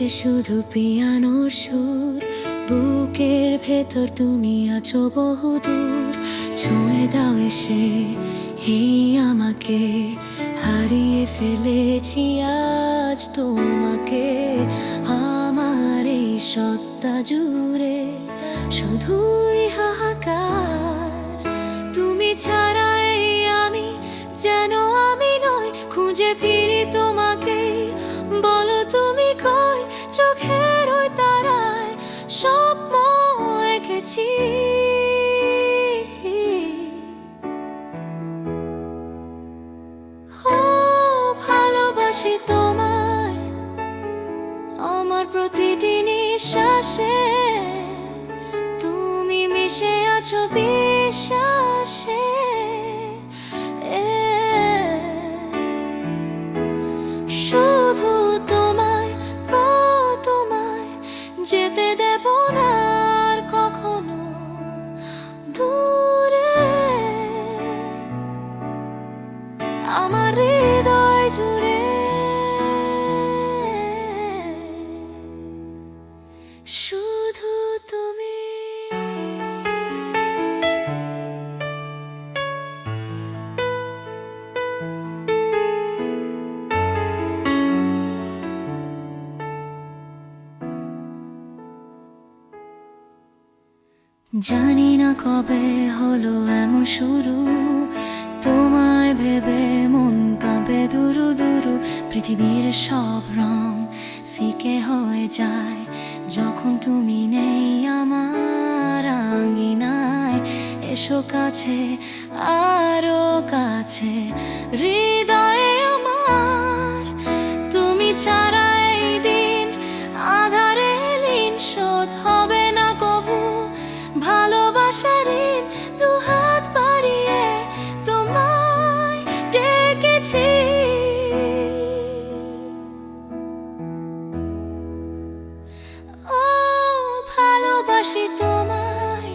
নিঝুরাতে শুধু পিয়ানোর সুর। বুকের ভেতর তুমি আছো বহুদূর। ছুঁয়ে দাও এসে, এই আমাকে। হারিয়ে ফেলেছি আজ তোমাকে। আমার এই সত্তা জুড়ে শুধুই হাহাকার। তুমি ছাড়াই আমি, যেন আমি নয় খুঁজে ফিরি তোমাকে ও, ভালোবাসি তোমায়। আমার প্রতিটি নিঃশ্বাসে তুমি মিশে আছো বিশ্বাসে। শুধু তোমায় গো তোমায় যেতে আমার হৃদয় জুড়ে। শুধু তুমি। জানি না কবে হলো এমন শুরু। তোমায় ভেবে মন কাঁপে দুরু দুরু, পৃথিবীর সব রং ফিকে হয়ে যায়। যখন তুমি নেই আমার আঙ্গিনায় এসো কাছে, আরও কাছে। হৃদয়ে আমার, তুমি ছাড়া দিন আধারে লীন শোধ হবে না কবু। ভালোবাসার ও ভালোবাসি তোমায়।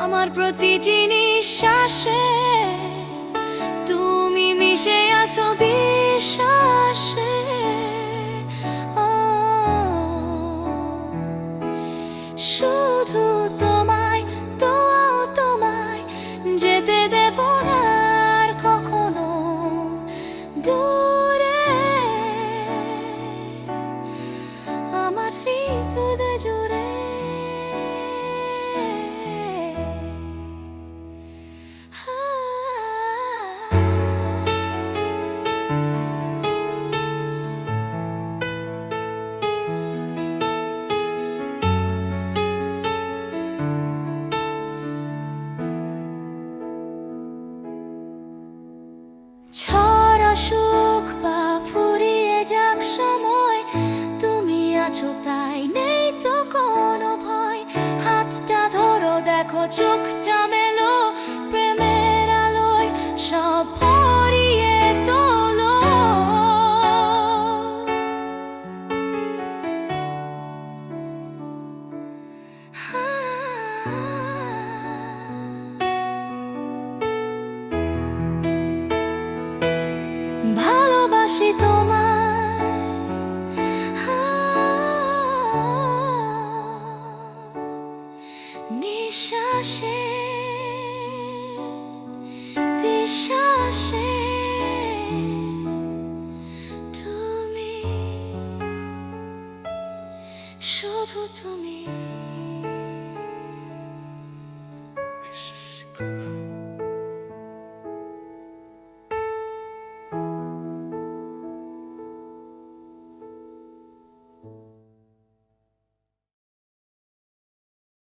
আমার প্রতিটি নিঃশ্বাসে তুমি মিশে আছো বিশ্বাসে আমার হৃদয় জুড়ে Hatta ineydi konu pay Hatta doğru da kocuk cami to me.